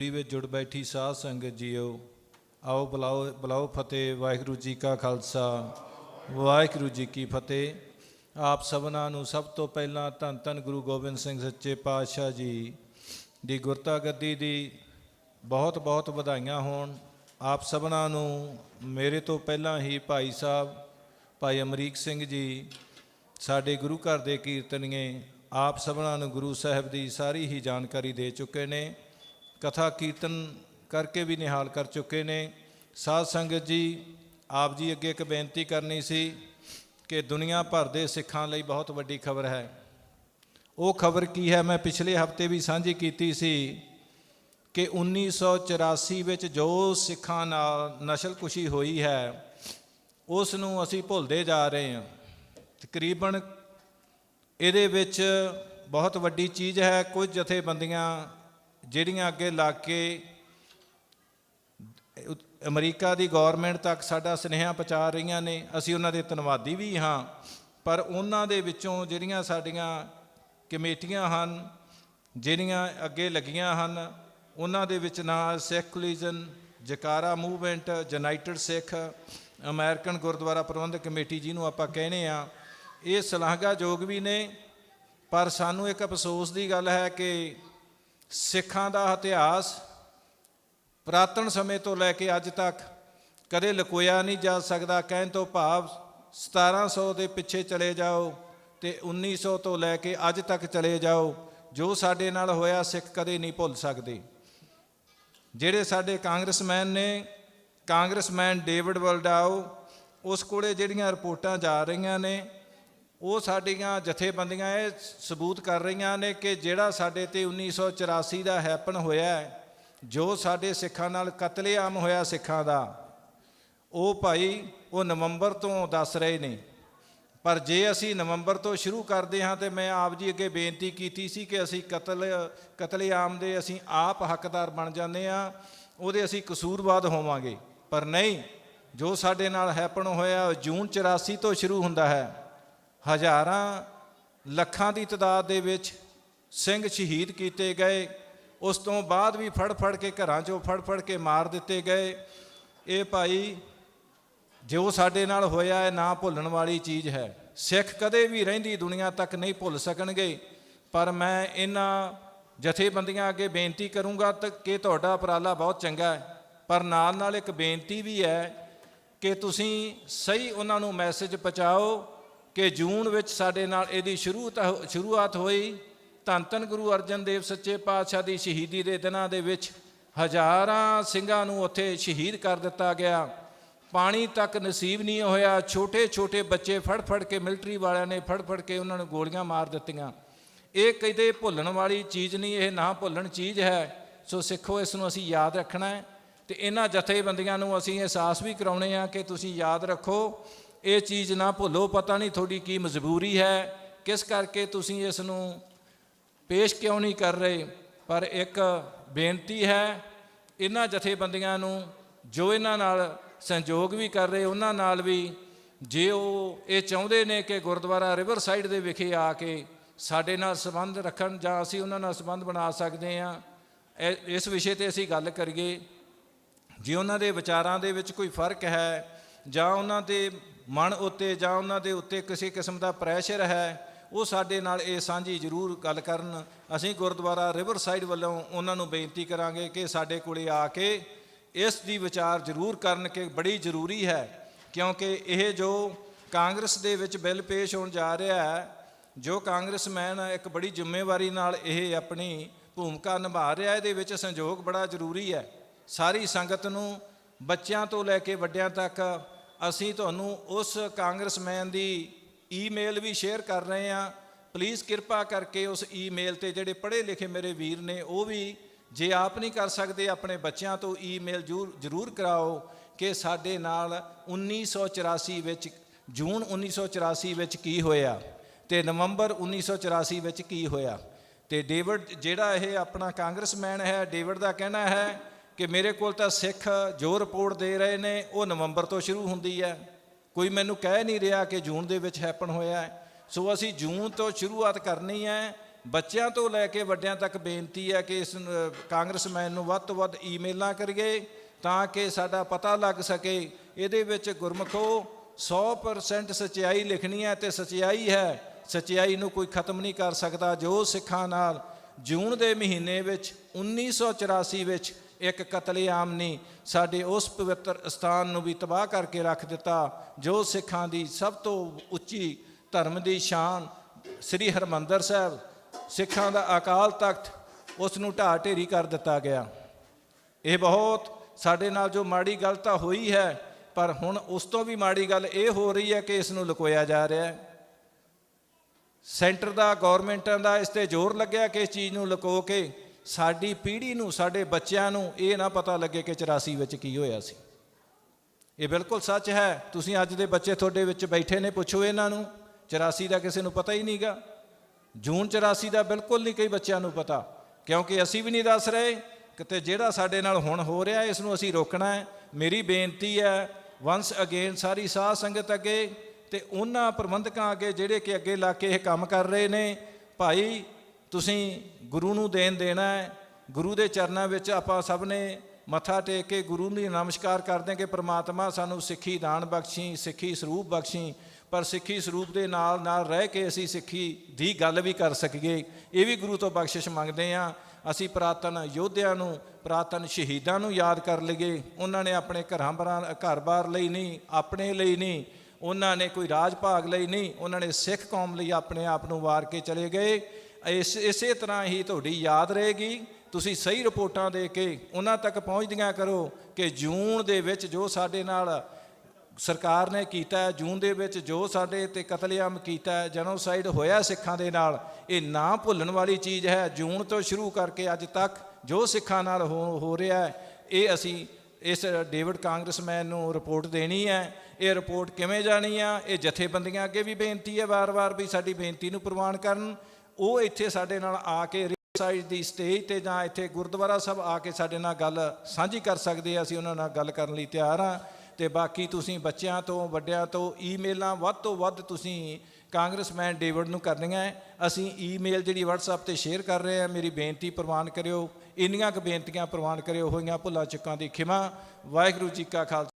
ਦੀ ਵਿੱਚ ਜੁੜ ਬੈਠੀ ਸਾਧ ਸੰਗਤ ਜੀਓ, ਆਓ ਬੁਲਾਓ ਬੁਲਾਓ ਫਤਿਹ, ਵਾਹਿਗੁਰੂ ਜੀ ਕਾ ਖਾਲਸਾ, ਵਾਹਿਗੁਰੂ ਜੀ ਕੀ ਫਤਿਹ। ਆਪ ਸਭਨਾਂ ਨੂੰ ਸਭ ਤੋਂ ਪਹਿਲਾਂ ਧੰਨ ਧੰਨ ਗੁਰੂ ਗੋਬਿੰਦ ਸਿੰਘ ਸੱਚੇ ਪਾਤਸ਼ਾਹ ਜੀ ਦੀ ਗੁਰਤਾ ਗੱਦੀ ਦੀ ਬਹੁਤ ਬਹੁਤ ਵਧਾਈਆਂ ਹੋਣ। ਆਪ ਸਭਨਾਂ ਨੂੰ ਮੇਰੇ ਤੋਂ ਪਹਿਲਾਂ ਹੀ ਭਾਈ ਸਾਹਿਬ, ਭਾਈ ਅਮਰੀਕ ਸਿੰਘ ਜੀ, ਸਾਡੇ ਗੁਰੂ ਘਰ ਦੇ ਕੀਰਤਨੀਏ, ਆਪ ਸਭਨਾਂ ਨੂੰ ਗੁਰੂ ਸਾਹਿਬ ਦੀ ਸਾਰੀ ਹੀ ਜਾਣਕਾਰੀ ਦੇ ਚੁੱਕੇ ਨੇ। ਕਥਾ ਕੀਰਤਨ ਕਰਕੇ ਵੀ ਨਿਹਾਲ ਕਰ ਚੁੱਕੇ ਨੇ। ਸਾਧ ਸੰਗਤ ਜੀ, ਆਪ ਜੀ ਅੱਗੇ ਇੱਕ ਬੇਨਤੀ ਕਰਨੀ ਸੀ ਕਿ ਦੁਨੀਆ ਭਰ ਦੇ ਸਿੱਖਾਂ ਲਈ ਬਹੁਤ ਵੱਡੀ ਖਬਰ ਹੈ। ਉਹ ਖਬਰ ਕੀ ਹੈ? ਮੈਂ ਪਿਛਲੇ ਹਫ਼ਤੇ ਵੀ ਸਾਂਝੀ ਕੀਤੀ ਸੀ ਕਿ 1984 ਵਿੱਚ ਜੋ ਸਿੱਖਾਂ ਨਾਲ ਨਸਲਕੁਸ਼ੀ ਹੋਈ ਹੈ, ਉਸ ਨੂੰ ਅਸੀਂ ਭੁੱਲਦੇ ਜਾ ਰਹੇ ਹਾਂ। ਤਕਰੀਬਨ ਇਹਦੇ ਵਿੱਚ ਬਹੁਤ ਵੱਡੀ ਚੀਜ਼ ਹੈ, ਕੁਝ ਜਥੇਬੰਦੀਆਂ ਜਿਹੜੀਆਂ ਅੱਗੇ ਲੱਗ ਕੇ ਅਮਰੀਕਾ ਦੀ ਗਵਰਨਮੈਂਟ ਤੱਕ ਸਾਡਾ ਸੁਨੇਹਾ ਪਹੁੰਚਾ ਰਹੀਆਂ ਨੇ, ਅਸੀਂ ਉਹਨਾਂ ਦੇ ਧੰਨਵਾਦੀ ਵੀ ਹਾਂ। ਪਰ ਉਹਨਾਂ ਦੇ ਵਿੱਚੋਂ ਜਿਹੜੀਆਂ ਸਾਡੀਆਂ ਕਮੇਟੀਆਂ ਹਨ, ਜਿਹੜੀਆਂ ਅੱਗੇ ਲੱਗੀਆਂ ਹਨ, ਉਹਨਾਂ ਦੇ ਵਿੱਚ ਨਾ Sikh coalition Jakara movement, United Sikh, American Gurdwara Prabandhak committee ਜਿਹਨੂੰ ਆਪਾਂ ਕਹਿੰਦੇ ਆ ਇਹ ਸਲਾਹਗਾਯੋਗ ਵੀ ਨੇ। ਪਰ ਸਾਨੂੰ ਇੱਕ ਅਫਸੋਸ ਦੀ ਗੱਲ ਹੈ ਕਿ ਸਿੱਖਾਂ ਦਾ ਇਤਿਹਾਸ ਪੁਰਾਤਨ ਸਮੇਂ ਤੋਂ ਲੈ ਕੇ ਅੱਜ ਤੱਕ ਕਦੇ ਲੁਕੋਇਆ ਨਹੀਂ ਜਾ ਸਕਦਾ। ਕਹਿਣ ਤੋਂ ਭਾਵ 1700 ਦੇ ਪਿੱਛੇ ਚਲੇ ਜਾਓ ਤੇ 1900 ਤੋਂ ਲੈ ਕੇ ਅੱਜ ਤੱਕ ਚਲੇ ਜਾਓ, ਜੋ ਸਾਡੇ ਨਾਲ ਹੋਇਆ ਸਿੱਖ ਕਦੇ ਨਹੀਂ ਭੁੱਲ ਸਕਦੇ। ਜਿਹੜੇ ਸਾਡੇ ਕਾਂਗਰਸਮੈਨ ਨੇ, ਕਾਂਗਰਸਮੈਨ ਡੇਵਿਡ ਵਲਡਾਓ, ਉਸ ਕੋਲੇ ਜਿਹੜੀਆਂ ਰਿਪੋਰਟਾਂ ਜਾ ਰਹੀਆਂ ਨੇ ਉਹ ਸਾਡੀਆਂ ਜਥੇਬੰਦੀਆਂ ਇਹ ਸਬੂਤ ਕਰ ਰਹੀਆਂ ਨੇ ਕਿ ਜਿਹੜਾ ਸਾਡੇ ਤੇ 1984 ਦਾ ਹੈਪਨ ਹੋਇਆ ਜੋ ਸਾਡੇ ਸਿੱਖਾਂ ਨਾਲ ਕਤਲੇਆਮ ਹੋਇਆ ਸਿੱਖਾਂ ਦਾ, ਉਹ ਭਾਈ ਉਹ ਨਵੰਬਰ ਤੋਂ ਦੱਸ ਰਹੇ ਨੇ। ਪਰ ਜੇ ਅਸੀਂ ਨਵੰਬਰ ਤੋਂ ਸ਼ੁਰੂ ਕਰਦੇ ਹਾਂ ਤੇ ਮੈਂ ਆਪ ਜੀ ਅੱਗੇ ਬੇਨਤੀ ਕੀਤੀ ਸੀ ਕਿ ਅਸੀਂ ਕਤਲ, ਕਤਲੇਆਮ ਦੇ ਅਸੀਂ ਆਪ ਹੱਕਦਾਰ ਬਣ ਜਾਂਦੇ ਆ ਉਹਦੇ ਅਸੀਂ ਕਸੂਰਵਾਦ ਹੋਵਾਂਗੇ। ਪਰ ਨਹੀਂ, ਜੋ ਸਾਡੇ ਨਾਲ ਹੈਪਨ ਹੋਇਆ ਉਹ ਜੂਨ 84 ਤੋਂ ਸ਼ੁਰੂ ਹੁੰਦਾ ਹੈ। ਹਜ਼ਾਰਾਂ ਲੱਖਾਂ ਦੀ ਤਦਾਦ ਦੇ ਵਿੱਚ ਸਿੰਘ ਸ਼ਹੀਦ ਕੀਤੇ ਗਏ। ਉਸ ਤੋਂ ਬਾਅਦ ਵੀ ਫੜ ਫੜ ਕੇ ਘਰਾਂ 'ਚੋਂ ਫੜ ਫੜ ਕੇ ਮਾਰ ਦਿੱਤੇ ਗਏ। ਇਹ ਭਾਈ, ਜੋ ਸਾਡੇ ਨਾਲ ਹੋਇਆ ਹੈ ਨਾ ਭੁੱਲਣ ਵਾਲੀ ਚੀਜ਼ ਹੈ। ਸਿੱਖ ਕਦੇ ਵੀ ਰਹਿੰਦੀ ਦੁਨੀਆ ਤੱਕ ਨਹੀਂ ਭੁੱਲ ਸਕਣਗੇ। ਪਰ ਮੈਂ ਇਹਨਾਂ ਜਥੇਬੰਦੀਆਂ ਅੱਗੇ ਬੇਨਤੀ ਕਰੂੰਗਾ ਤਾਂ ਕਿ ਤੁਹਾਡਾ ਉਪਰਾਲਾ ਬਹੁਤ ਚੰਗਾ ਹੈ। ਪਰ ਨਾਲ ਨਾਲ ਇੱਕ ਬੇਨਤੀ ਵੀ ਹੈ ਕਿ ਤੁਸੀਂ ਸਹੀ ਉਹਨਾਂ ਨੂੰ ਮੈਸੇਜ ਪਹੁੰਚਾਓ। ਕਿ ਜੂਨ ਵਿੱਚ ਸਾਡੇ ਨਾਲ ਇਹਦੀ ਸ਼ੁਰੂ ਸ਼ੁਰੂਆਤ ਹੋਈ। ਧੰਨ ਧੰਨ ਗੁਰੂ ਅਰਜਨ ਦੇਵ ਸੱਚੇ ਪਾਤਸ਼ਾਹ ਦੀ ਸ਼ਹੀਦੀ ਦੇ ਦਿਨਾਂ ਦੇ ਵਿੱਚ ਹਜ਼ਾਰਾਂ ਸਿੰਘਾਂ ਨੂੰ ਉੱਥੇ ਸ਼ਹੀਦ ਕਰ ਦਿੱਤਾ ਗਿਆ। ਪਾਣੀ ਤੱਕ ਨਸੀਬ ਨਹੀਂ ਹੋਇਆ। ਛੋਟੇ ਛੋਟੇ ਬੱਚੇ ਫੜ ਫੜ ਕੇ ਮਿਲਟਰੀ ਵਾਲਿਆਂ ਨੇ ਫੜ ਫੜ ਕੇ ਉਹਨਾਂ ਨੂੰ ਗੋਲੀਆਂ ਮਾਰ ਦਿੱਤੀਆਂ। ਇਹ ਕਦੇ ਭੁੱਲਣ ਵਾਲੀ ਚੀਜ਼ ਨਹੀਂ, ਇਹ ਨਾ ਭੁੱਲਣ ਚੀਜ਼ ਹੈ। ਸੋ ਸਿੱਖੋ, ਇਸ ਨੂੰ ਅਸੀਂ ਯਾਦ ਰੱਖਣਾ ਹੈ ਤੇ ਇਹਨਾਂ ਜਥੇਬੰਦੀਆਂ ਨੂੰ ਅਸੀਂ ਅਹਿਸਾਸ ਵੀ ਕਰਾਉਣੇ ਆ ਕਿ ਤੁਸੀਂ ਯਾਦ ਰੱਖੋ। ਇਹ ਚੀਜ਼ ਨਾ ਭੁੱਲੋ, ਪਤਾ ਨਹੀਂ ਤੁਹਾਡੀ ਕੀ ਮਜਬੂਰੀ ਹੈ, ਕਿਸ ਕਰਕੇ ਤੁਸੀਂ ਇਸ ਨੂੰ ਪੇਸ਼ ਕਿਉਂ ਨਹੀਂ ਕਰ ਰਹੇ। ਪਰ ਇੱਕ ਬੇਨਤੀ ਹੈ, ਇਹਨਾਂ ਜਥੇਬੰਦੀਆਂ ਨੂੰ ਜੋ ਇਹਨਾਂ ਨਾਲ ਸੰਯੋਗ ਵੀ ਕਰ ਰਹੇ, ਉਹਨਾਂ ਨਾਲ ਵੀ ਜੇ ਉਹ ਇਹ ਚਾਹੁੰਦੇ ਨੇ ਕਿ ਗੁਰਦੁਆਰਾ ਰਿਵਰ ਸਾਈਡ ਦੇ ਵਿਖੇ ਆ ਕੇ ਸਾਡੇ ਨਾਲ ਸੰਬੰਧ ਰੱਖਣ ਜਾਂ ਅਸੀਂ ਉਹਨਾਂ ਨਾਲ ਸੰਬੰਧ ਬਣਾ ਸਕਦੇ ਹਾਂ ਇਹ- ਇਸ ਵਿਸ਼ੇ ਤੇ ਅਸੀਂ ਗੱਲ ਕਰੀਏ। ਜੇ ਉਹਨਾਂ ਦੇ ਵਿਚਾਰਾਂ ਦੇ ਵਿੱਚ ਕੋਈ ਫ਼ਰਕ ਹੈ ਜਾਂ ਉਹਨਾਂ ਦੇ ਮਨ ਉੱਤੇ ਜਾਂ ਉਹਨਾਂ ਦੇ ਉੱਤੇ ਕਿਸੇ ਕਿਸਮ ਦਾ ਪ੍ਰੈਸ਼ਰ ਹੈ, ਉਹ ਸਾਡੇ ਨਾਲ ਇਹ ਸਾਂਝੀ ਜ਼ਰੂਰ ਗੱਲ ਕਰਨ। ਅਸੀਂ ਗੁਰਦੁਆਰਾ ਰਿਵਰ ਸਾਈਡ ਵੱਲੋਂ ਉਹਨਾਂ ਨੂੰ ਬੇਨਤੀ ਕਰਾਂਗੇ ਕਿ ਸਾਡੇ ਕੋਲੇ ਆ ਕੇ ਇਸ ਦੀ ਵਿਚਾਰ ਜ਼ਰੂਰ ਕਰਨ ਕਿ ਬੜੀ ਜ਼ਰੂਰੀ ਹੈ, ਕਿਉਂਕਿ ਇਹ ਜੋ ਕਾਂਗਰਸ ਦੇ ਵਿੱਚ ਬਿੱਲ ਪੇਸ਼ ਹੋਣ ਜਾ ਰਿਹਾ ਹੈ, ਜੋ ਕਾਂਗਰਸਮੈਨ ਇੱਕ ਬੜੀ ਜ਼ਿੰਮੇਵਾਰੀ ਨਾਲ ਇਹ ਆਪਣੀ ਭੂਮਿਕਾ ਨਿਭਾ ਰਿਹਾ, ਇਹਦੇ ਵਿੱਚ ਸੰਯੋਗ ਬੜਾ ਜ਼ਰੂਰੀ ਹੈ। ਸਾਰੀ ਸੰਗਤ ਨੂੰ ਬੱਚਿਆਂ ਤੋਂ ਲੈ ਕੇ ਵੱਡਿਆਂ ਤੱਕ ਅਸੀਂ ਤੁਹਾਨੂੰ ਉਸ ਕਾਂਗਰਸਮੈਨ ਦੀ ਈਮੇਲ ਵੀ ਸ਼ੇਅਰ ਕਰ ਰਹੇ ਹਾਂ। ਪਲੀਜ਼ ਕਿਰਪਾ ਕਰਕੇ ਉਸ ਈਮੇਲ ਤੇ ਜਿਹੜੇ ਪੜ੍ਹੇ ਲਿਖੇ ਮੇਰੇ ਵੀਰ ਨੇ, ਉਹ ਵੀ ਜੇ ਆਪ ਨਹੀਂ ਕਰ ਸਕਦੇ, ਆਪਣੇ ਬੱਚਿਆਂ ਤੋਂ ਈਮੇਲ ਜ਼ਰੂਰ ਜ਼ਰੂਰ ਕਰਾਓ ਕਿ ਸਾਡੇ ਨਾਲ 1984 ਵਿੱਚ, ਜੂਨ 1984 ਵਿੱਚ ਕੀ ਹੋਇਆ ਤੇ ਨਵੰਬਰ 1984 ਵਿੱਚ ਕੀ ਹੋਇਆ। ਤੇ ਡੇਵਿਡ, ਜਿਹੜਾ ਇਹ ਆਪਣਾ ਕਾਂਗਰਸਮੈਨ ਹੈ, ਡੇਵਿਡ ਦਾ ਕਹਿਣਾ ਹੈ ਕਿ ਮੇਰੇ ਕੋਲ ਤਾਂ ਸਿੱਖ ਜੋ ਰਿਪੋਰਟ ਦੇ ਰਹੇ ਨੇ ਉਹ ਨਵੰਬਰ ਤੋਂ ਸ਼ੁਰੂ ਹੁੰਦੀ ਹੈ। ਕੋਈ ਮੈਨੂੰ ਕਹਿ ਨਹੀਂ ਰਿਹਾ ਕਿ ਜੂਨ ਦੇ ਵਿੱਚ ਹੈਪਨ ਹੋਇਆ ਹੈ। ਸੋ ਅਸੀਂ ਜੂਨ ਤੋਂ ਸ਼ੁਰੂਆਤ ਕਰਨੀ ਹੈ। ਬੱਚਿਆਂ ਤੋਂ ਲੈ ਕੇ ਵੱਡਿਆਂ ਤੱਕ ਬੇਨਤੀ ਹੈ ਕਿ ਇਸ ਨੂੰ, ਕਾਂਗਰਸਮੈਨ ਨੂੰ ਵੱਧ ਤੋਂ ਵੱਧ ਈਮੇਲਾਂ ਕਰੀਏ ਤਾਂ ਕਿ ਸਾਡਾ ਪਤਾ ਲੱਗ ਸਕੇ। ਇਹਦੇ ਵਿੱਚ ਗੁਰਮਖੋ 100% ਸਚਾਈ ਲਿਖਣੀ ਹੈ ਤੇ ਸਚਾਈ ਹੈ। ਸਚਾਈ ਨੂੰ ਕੋਈ ਖਤਮ ਨਹੀਂ ਕਰ ਸਕਦਾ। ਜੋ ਸਿੱਖਾਂ ਨਾਲ ਜੂਨ ਦੇ ਮਹੀਨੇ ਵਿੱਚ 1984 ਵਿੱਚ ਇੱਕ ਕਤਲੇਆਮ ਨੇ ਸਾਡੇ ਉਸ ਪਵਿੱਤਰ ਸਥਾਨ ਨੂੰ ਵੀ ਤਬਾਹ ਕਰਕੇ ਰੱਖ ਦਿੱਤਾ, ਜੋ ਸਿੱਖਾਂ ਦੀ ਸਭ ਤੋਂ ਉੱਚੀ ਧਰਮ ਦੀ ਸ਼ਾਨ, ਸ੍ਰੀ ਹਰਮੰਦਰ ਸਾਹਿਬ, ਸਿੱਖਾਂ ਦਾ ਅਕਾਲ ਤਖਤ, ਉਸ ਨੂੰ ਢਾਹ ਢੇਰੀ ਕਰ ਦਿੱਤਾ ਗਿਆ। ਇਹ ਬਹੁਤ ਸਾਡੇ ਨਾਲ ਜੋ ਮਾੜੀ ਗੱਲ ਤਾਂ ਹੋਈ ਹੈ, ਪਰ ਹੁਣ ਉਸ ਤੋਂ ਵੀ ਮਾੜੀ ਗੱਲ ਇਹ ਹੋ ਰਹੀ ਹੈ ਕਿ ਇਸ ਨੂੰ ਲੁਕੋਇਆ ਜਾ ਰਿਹਾ ਹੈ। ਸੈਂਟਰ ਦਾ ਗਵਰਨਮੈਂਟਾਂ ਦਾ ਇਸ ਤੇ ਜ਼ੋਰ ਲੱਗਿਆ ਕਿ ਇਸ ਚੀਜ਼ ਨੂੰ ਲੁਕੋ ਕੇ ਸਾਡੀ ਪੀੜ੍ਹੀ ਨੂੰ, ਸਾਡੇ ਬੱਚਿਆਂ ਨੂੰ ਇਹ ਨਾ ਪਤਾ ਲੱਗੇ ਕਿ 84 ਵਿੱਚ ਕੀ ਹੋਇਆ ਸੀ। ਇਹ ਬਿਲਕੁਲ ਸੱਚ ਹੈ। ਤੁਸੀਂ ਅੱਜ ਦੇ ਬੱਚੇ ਤੁਹਾਡੇ ਵਿੱਚ ਬੈਠੇ ਨੇ, ਪੁੱਛੋ ਇਹਨਾਂ ਨੂੰ 84 ਦਾ ਕਿਸੇ ਨੂੰ ਪਤਾ ਹੀ ਨਹੀਂਗਾ ਜੂਨ 84 ਦਾ ਬਿਲਕੁਲ ਨਹੀਂ ਕਈ ਬੱਚਿਆਂ ਨੂੰ ਪਤਾ, ਕਿਉਂਕਿ ਅਸੀਂ ਵੀ ਨਹੀਂ ਦੱਸ ਰਹੇ ਕਿਤੇ ਜਿਹੜਾ ਸਾਡੇ ਨਾਲ ਹੁਣ ਹੋ ਰਿਹਾ, ਇਸ ਨੂੰ ਅਸੀਂ ਰੋਕਣਾ ਹੈ। ਮੇਰੀ ਬੇਨਤੀ ਹੈ ਵਾਂਸ ਅਗੇਨ ਸਾਰੀ ਸਾਧ ਸੰਗਤ ਅੱਗੇ ਤੇ ਉਹਨਾਂ ਪ੍ਰਬੰਧਕਾਂ ਅੱਗੇ ਜਿਹੜੇ ਕਿ ਅੱਗੇ ਲਾ ਕੇ ਇਹ ਕੰਮ ਕਰ ਰਹੇ ਨੇ, ਭਾਈ ਤੁਸੀਂ ਗੁਰੂ ਨੂੰ ਦੇਣ ਦੇਣਾ ਹੈ, ਗੁਰੂ ਦੇ ਚਰਨਾਂ ਵਿੱਚ ਆਪਾਂ ਸਭ ਨੇ ਮੱਥਾ ਟੇਕ ਕੇ ਗੁਰੂ ਨੂੰ ਨਮਸਕਾਰ ਕਰਦੇ ਹਾਂ ਕਿ ਪ੍ਰਮਾਤਮਾ ਸਾਨੂੰ ਸਿੱਖੀ ਦਾਨ ਬਖਸ਼ੀ, ਸਿੱਖੀ ਸਰੂਪ ਬਖਸ਼ੀ, ਪਰ ਸਿੱਖੀ ਸਰੂਪ ਦੇ ਨਾਲ ਨਾਲ ਰਹਿ ਕੇ ਅਸੀਂ ਸਿੱਖੀ ਦੀ ਗੱਲ ਵੀ ਕਰ ਸਕੀਏ। ਇਹ ਵੀ ਗੁਰੂ ਤੋਂ ਬਖਸ਼ਿਸ਼ ਮੰਗਦੇ ਹਾਂ। ਅਸੀਂ ਪ੍ਰਾਤਨ ਯੋਧਿਆਂ ਨੂੰ, ਪ੍ਰਾਤਨ ਸ਼ਹੀਦਾਂ ਨੂੰ ਯਾਦ ਕਰ ਲਈਏ। ਉਹਨਾਂ ਨੇ ਆਪਣੇ ਘਰਾਂ ਬਰਾਂ, ਘਰ-ਬਾਰ ਲਈ ਨਹੀਂ, ਆਪਣੇ ਲਈ ਨਹੀਂ, ਉਹਨਾਂ ਨੇ ਕੋਈ ਰਾਜ ਭਾਗ ਲਈ ਨਹੀਂ, ਉਹਨਾਂ ਨੇ ਸਿੱਖ ਕੌਮ ਲਈ ਆਪਣੇ ਆਪ ਨੂੰ ਵਾਰ ਕੇ ਚਲੇ ਗਏ। ਇਸ, ਇਸੇ ਤਰ੍ਹਾਂ ਹੀ ਤੁਹਾਡੀ ਯਾਦ ਰਹੇਗੀ। ਤੁਸੀਂ ਸਹੀ ਰਿਪੋਰਟਾਂ ਦੇ ਕੇ ਉਹਨਾਂ ਤੱਕ ਪਹੁੰਚਦੀਆਂ ਕਰੋ ਕਿ ਜੂਨ ਦੇ ਵਿੱਚ ਜੋ ਸਾਡੇ ਨਾਲ ਸਰਕਾਰ ਨੇ ਕੀਤਾ ਜੂਨ ਦੇ ਵਿੱਚ ਜੋ ਸਾਡੇ ਤੇ ਕਤਲੇਆਮ ਕੀਤਾ ਜਨੋਸਾਈਡ ਹੋਇਆ ਸਿੱਖਾਂ ਦੇ ਨਾਲ, ਇਹ ਨਾ ਭੁੱਲਣ ਵਾਲੀ ਚੀਜ਼ ਹੈ। ਜੂਨ ਤੋਂ ਸ਼ੁਰੂ ਕਰਕੇ ਅੱਜ ਤੱਕ ਜੋ ਸਿੱਖਾਂ ਨਾਲ ਹੋ ਹੋ ਰਿਹਾ ਹੈ, ਇਹ ਅਸੀਂ ਇਸ ਡੇਵਿਡ ਕਾਂਗਰਸਮੈਨ ਨੂੰ ਰਿਪੋਰਟ ਦੇਣੀ ਹੈ। ਇਹ ਰਿਪੋਰਟ ਕਿਵੇਂ ਜਾਣੀ ਆ? ਇਹ ਜਥੇਬੰਦੀਆਂ ਅੱਗੇ ਵੀ ਬੇਨਤੀ ਹੈ ਵਾਰ-ਵਾਰ ਵੀ ਸਾਡੀ ਬੇਨਤੀ ਨੂੰ ਪ੍ਰਵਾਨ ਕਰਨ। ਉਹ ਇੱਥੇ ਸਾਡੇ ਨਾਲ ਆ ਕੇ ਸਾਈਡ ਦੀ ਸਟੇਜ ਤੇ ਜਾਂ ਇੱਥੇ ਗੁਰਦੁਆਰਾ ਸਾਹਿਬ ਆ ਕੇ ਸਾਡੇ ਨਾਲ ਗੱਲ ਸਾਂਝੀ ਕਰ ਸਕਦੇ ਆ, ਅਸੀਂ ਉਹਨਾਂ ਨਾਲ ਗੱਲ ਕਰਨ ਲਈ ਤਿਆਰ ਆ ਤੇ ਬਾਕੀ ਤੁਸੀਂ ਬੱਚਿਆਂ ਤੋਂ, ਵੱਡਿਆਂ ਤੋਂ ਈਮੇਲਾਂ ਵੱਧ ਤੋਂ ਵੱਧ ਤੁਸੀਂ ਕਾਂਗਰਸਮੈਨ ਡੇਵਿਡ ਨੂੰ ਕਰਨੀਆਂ ਅਸੀਂ ਈਮੇਲ ਜਿਹੜੀ WhatsApp ਤੇ ਸ਼ੇਅਰ ਕਰ ਰਹੇ ਹਾਂ, ਮੇਰੀ ਬੇਨਤੀ ਪ੍ਰਵਾਨ ਕਰਿਓ। ਇੰਨੀਆਂ ਕੁ ਬੇਨਤੀਆਂ ਪ੍ਰਵਾਨ ਕਰਿਓ, ਹੋਈਆਂ ਭੁੱਲਾਂ, ਚੁੱਕਾਂ ਦੀ ਖਿਮਾ। ਵਾਹਿਗੁਰੂ ਜੀ ਕਾ ਖਾਲਸਾ।